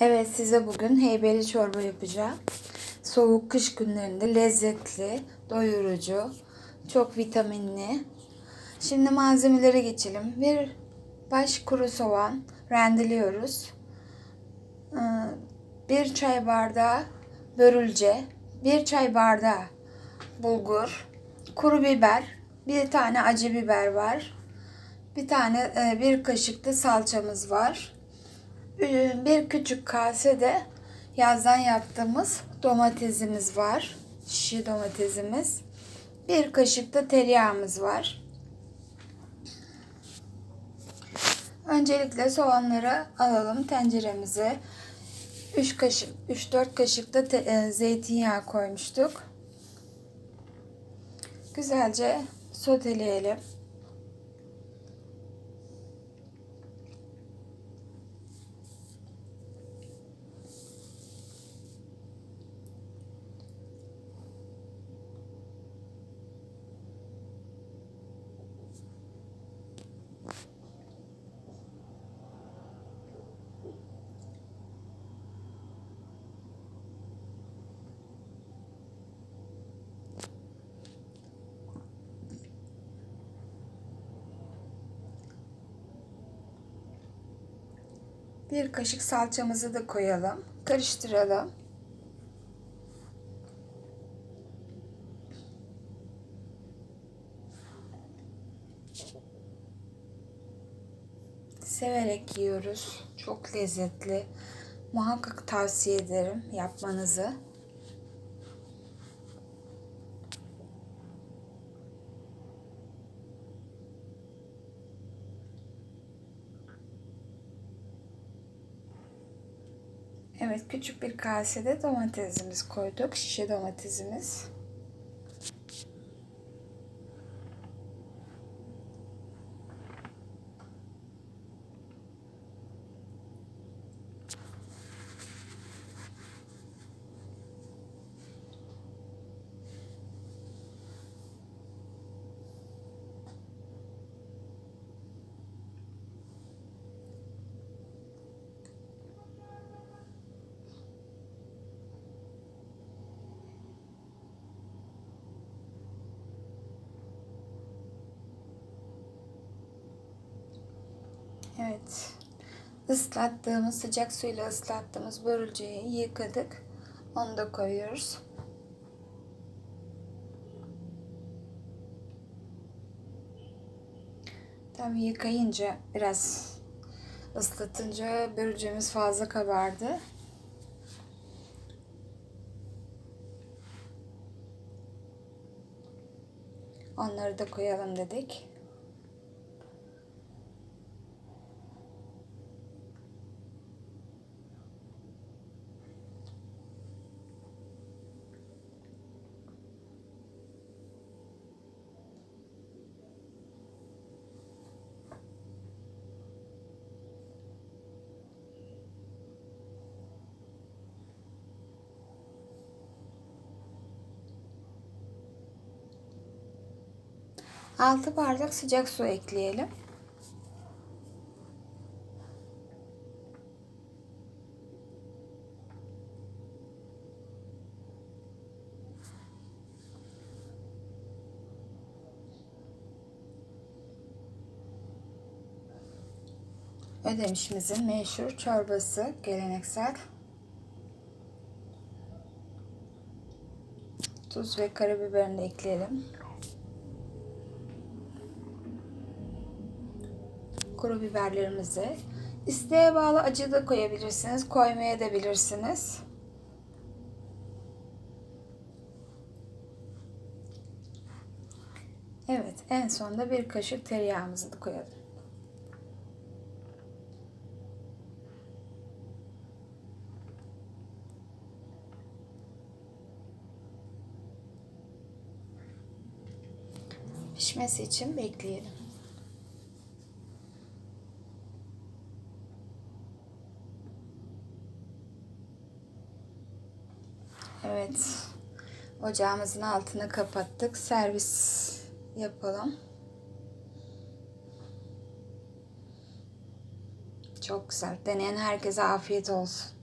Evet size bugün heybeli çorba yapacağım. Soğuk kış günlerinde lezzetli, doyurucu, çok vitaminli. Şimdi malzemelere geçelim. Bir baş kuru soğan rendeliyoruz. Ee, Bir çay bardağı börülce, bir çay bardağı bulgur, kuru biber, bir tane acı biber var. Bir tane e, bir kaşık da salçamız var. Ee, Bir küçük kasede yazdan yaptığımız domatesimiz var. Şişe domatesimiz. Bir kaşık da tereyağımız var. Öncelikle soğanları alalım tenceremize. 3 kaşık 3-4 kaşık da te- e, zeytinyağı koymuştuk. Güzelce soteleyelim. Bir kaşık salçamızı da koyalım. Karıştıralım. Severek yiyoruz. Çok lezzetli. Muhakkak tavsiye ederim yapmanızı. Evet küçük bir kasede domatesimiz koyduk. Şişe domatesimiz. Evet. Islattığımız, sıcak suyla ıslattığımız börülceyi yıkadık. Onu da koyuyoruz. Tabii yıkayınca biraz ıslatınca börülcemiz fazla kabardı. Onları da koyalım dedik. Altı bardak sıcak su ekleyelim. Ödemişimizin meşhur çorbası geleneksel. Tuz ve karabiberini ekleyelim. Kuru biberlerimizi. İsteğe bağlı acı da koyabilirsiniz. Koymaya da bilirsiniz. Evet, en sonda bir kaşık tereyağımızı da koyalım. Pişmesi için bekleyelim. Evet. Ocağımızın altını kapattık. Servis yapalım. Çok güzel. Deneyen herkese afiyet olsun.